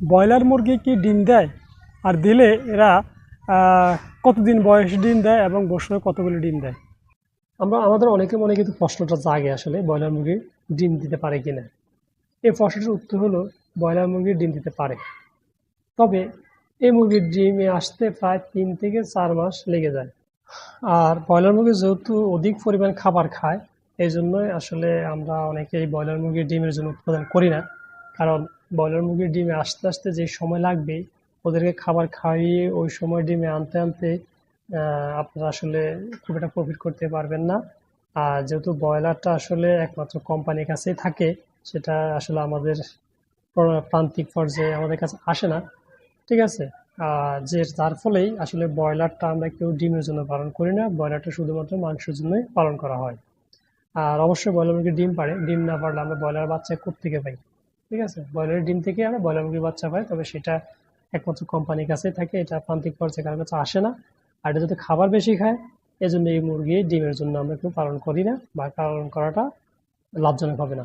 Broiler মুরগি কি ডিম দেয়? আর দিলে এরা কতদিন বয়স ডিম দেয় এবং বছরে কতগুলি ডিম দেয়? আমরা, আমাদের অনেকে মনে কিন্তু প্রশ্নটা জাগে আসলে, ব্রয়লার মুরগি ডিম দিতে পারে কি না এই প্রশ্নটার উত্তর হলো, ব্রয়লার মুরগি ডিম দিতে পারে। তবে এই মুরগির ডিমে আসতে প্রায় তিন থেকে চার মাস লেগে যায়। আর ব্রয়লার মুরগি যেহেতু অধিক পরিমাণ খাবার খায়, এই জন্যই আসলে আমরা অনেকেই ব্রয়লার মুরগির ডিমের জন্য উৎপাদন করি না। কারণ ব্রয়লার মুরগির ডিমে আসতে আসতে যে সময় লাগবে, ওদেরকে খাবার খাইয়ে ওই সময় ডিমে আনতে আনতে আপনারা আসলে খুব একটা প্রফিট করতে পারবেন না। আর যেহেতু ব্রয়লারটা আসলে একমাত্র কোম্পানির কাছেই থাকে, সেটা আসলে আমাদের প্র- প্রান্তিক পর্যায়ে আমাদের কাছে আসে না। ঠিক আছে? যে তার ফলেই আসলে ব্রয়লারটা আমরা কেউ ডিমের জন্য পালন করি না, ব্রয়লারটা শুধুমাত্র মাংসের জন্যই পালন করা হয়। আর অবশ্যই ব্রয়লার মুরগি ডিম পারে। ডিম না পারলে আমরা ব্রয়লার বাচ্চা থেকে পাই? ঠিক আছে? ব্রয়লারের ডিম থেকে আমরা ব্রয়লার মুরগির বাচ্চা পাই, তবে সেটা একমাত্র কোম্পানির কাছেই থাকে, এটা প্রান্তিক পর্যায়ে কারোর কাছে আসে না। আর এটা যদি খাবার বেশি খায়, এজন্য এই মুরগি ডিমের জন্য আমরা কেউ পালন করি না বা পালন করাটা লাভজনক হবে না।